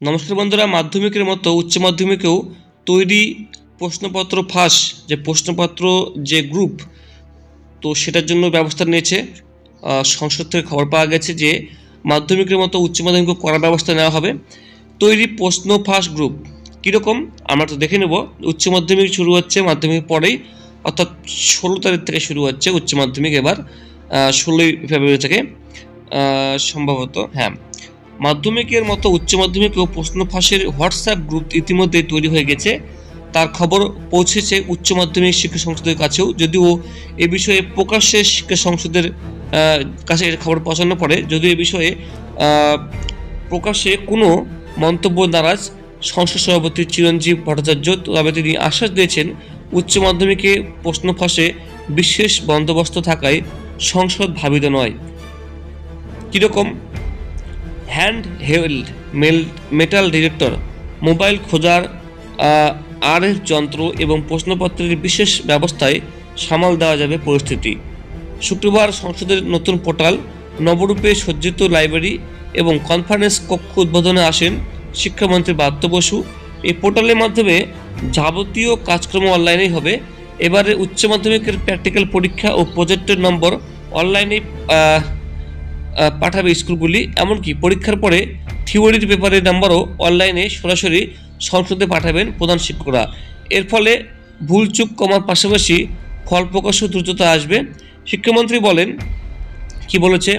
নমস্কার বন্ধুরা, মাধ্যমিকের মতো উচ্চ মাধ্যমিকেও তৈরি প্রশ্নপত্র ফাঁস, যে প্রশ্নপত্র যে গ্রুপ তো সেটার জন্য ব্যবস্থা নিয়েছে। সংসদ থেকে খবর পাওয়া গেছে যে মাধ্যমিকের মতো উচ্চ মাধ্যমিক করার ব্যবস্থা নেওয়া হবে। তৈরি প্রশ্ন ফাঁস গ্রুপ কীরকম? আমরা তো দেখে নেব। উচ্চ মাধ্যমিক শুরু হচ্ছে মাধ্যমিক পরেই, অর্থাৎ ষোলো তারিখ থেকে শুরু হচ্ছে উচ্চ মাধ্যমিক এবার ষোলোই ফেব্রুয়ারি থেকে সম্ভবত হ্যাঁ। মাধ্যমিকের মতো উচ্চ ও প্রশ্ন ফাঁসের হোয়াটসঅ্যাপ গ্রুপ ইতিমধ্যে তৈরি হয়ে গেছে। তার খবর পৌঁছেছে উচ্চ মাধ্যমিক শিক্ষা সংসদের কাছেও। যদিও এ বিষয়ে প্রকাশ্যে শিক্ষা সংসদের কাছে এর খবর পৌঁছানোর পরে, যদিও এ বিষয়ে প্রকাশ্যে কোনো মন্তব্য নারাজ সংসদ সভাপতি চিরঞ্জীব ভট্টাচার্য। তবে তিনি আশ্বাস দিয়েছেন, উচ্চ মাধ্যমিকে প্রশ্ন ফাঁসে বিশেষ বন্দোবস্ত থাকায় সংসদ ভাবিত নয়। কীরকম? Hand held metal detector mobile খোঁজার আরএফ যন্ত্র এবং প্রশ্নপত্রের বিশেষ ব্যবস্থায় সামাল দেওয়া যাবে পরিস্থিতি। শুক্রবার সংসদের নতুন পোর্টাল, নবরূপে সজ্জিত লাইব্রেরি এবং কনফারেন্স কক্ষ উদ্বোধনে আসেন শিক্ষামন্ত্রী বাদ্য বসু। এই পোর্টালের মাধ্যমে যাবতীয় কাজকর্ম অনলাইনেই হবে। এবারে উচ্চ মাধ্যমিকের প্র্যাকটিক্যাল পরীক্ষা ও প্রজেক্টের নম্বর অনলাইনে পাঠাবে স্কুলগুলি, এমনকি পরীক্ষার পরে থিওরির পেপারের নাম্বারও অনলাইনে সরাসরি সংসদে পাঠাবেন প্রধান শিক্ষকরা। এর ফলে ভুলচুক কমার পাশাপাশি ফল প্রকাশও দ্রুততা আসবে। শিক্ষামন্ত্রী বলেন, কি বলেছে?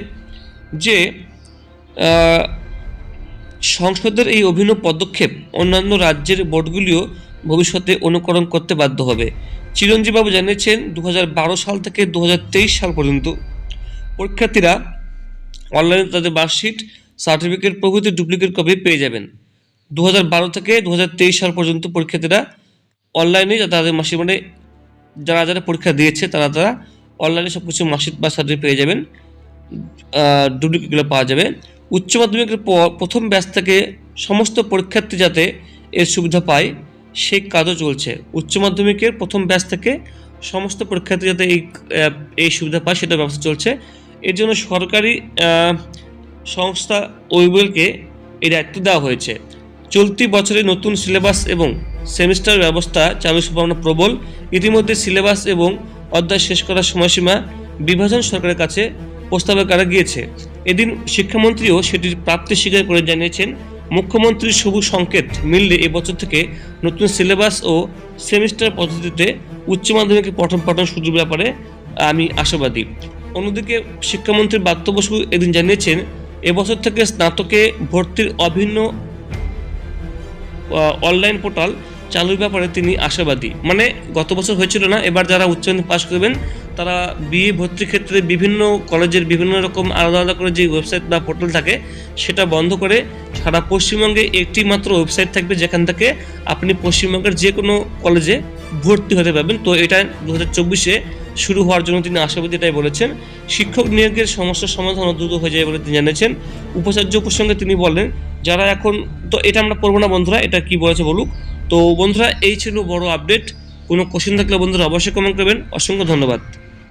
যে সংসদের এই অভিনব পদক্ষেপ অন্যান্য রাজ্যের বোর্ডগুলিও ভবিষ্যতে অনুকরণ করতে বাধ্য হবে। চিরঞ্জীববাবু জানিয়েছেন দু হাজার বারো সাল থেকে দু হাজার তেইশ সাল পর্যন্ত পরীক্ষার্থীরা অনলাইনে তাদের মার্কশিট, সার্টিফিকেট প্রভৃতি ডুপ্লিকেট কপি পেয়ে যাবেন। দু হাজার বারো থেকে দু হাজার তেইশ সাল পর্যন্ত পরীক্ষার্থীরা অনলাইনে তাদের মাসিক মানে যারা যারা পরীক্ষা দিয়েছে তারা তারা অনলাইনে সব কিছু মার্কশিট বা সার্টিফিকেট পেয়ে যাবেন ডুপ্লিকেটগুলো পাওয়া যাবে। উচ্চ মাধ্যমিকের পর প্রথম ব্যাচ থেকে সমস্ত পরীক্ষার্থী যাতে এর সুবিধা পায়, সেই কাজও চলছে। উচ্চ মাধ্যমিকের প্রথম ব্যাচ থেকে সমস্ত পরীক্ষার্থী যাতে এই এই সুবিধা পায় সেটা ব্যবস্থা চলছে। এর জন্য সরকারি সংস্থা ওয়েবলকে এই দায়িত্ব দেওয়া হয়েছে। চলতি বছরে নতুন সিলেবাস এবং সেমিস্টার ব্যবস্থা চালু সম্ভাবনা প্রবল। ইতিমধ্যে সিলেবাস এবং অধ্যায় শেষ করার সময়সীমা বিভাজন সরকারের কাছে প্রস্তাবে করা গিয়েছে। এদিন শিক্ষামন্ত্রীও সেটির প্রাপ্তি স্বীকার করে জানিয়েছেন মুখ্যমন্ত্রীর সবুজ সংকেত মিললে এবছর থেকে নতুন সিলেবাস ও সেমিস্টার পদ্ধতিতে উচ্চ মাধ্যমিকে পঠন পাঠন শুরুর ব্যাপারে আমি আশাবাদী। অন্যদিকে শিক্ষামন্ত্রী বাত্য বসু এদিন জানিয়েছেন, এবছর থেকে স্নাতকে ভর্তির অভিন্ন অনলাইন পোর্টাল চালুর ব্যাপারে তিনি আশাবাদী। মানে গত বছর হয়েছিল না, এবার যারা উচ্চ পাশ করবেন, তারা বিএ ভর্তির ক্ষেত্রে বিভিন্ন কলেজের বিভিন্ন রকম আলাদা আলাদা করে যে ওয়েবসাইট বা পোর্টাল থাকে, সেটা বন্ধ করে সারা পশ্চিমবঙ্গে একটি মাত্র ওয়েবসাইট থাকবে, যেখান থেকে আপনি পশ্চিমবঙ্গের যে কোনো কলেজে ভর্তি হতে পারবেন। তো এটা দু হাজার চব্বিশে শুরু হওয়ার জন্য তিনি আশাবাদী এটাই বলেছেন, শিক্ষক নিয়োগের সমস্যার সমাধান দ্রুত হয়ে যায় বলে তিনি জানিয়েছেন। উপাচার্য প্রসঙ্গে তিনি বলেন, যারা এখন, তো এটা আমরা পড়ব না বন্ধুরা, এটা কি বলেছে বলুক। তো বন্ধুরা, এই ছিল বড় আপডেট। কোনো কোশ্চেন থাকলে বন্ধুরা অবশ্যই কমেন্ট করবেন। অসংখ্য ধন্যবাদ।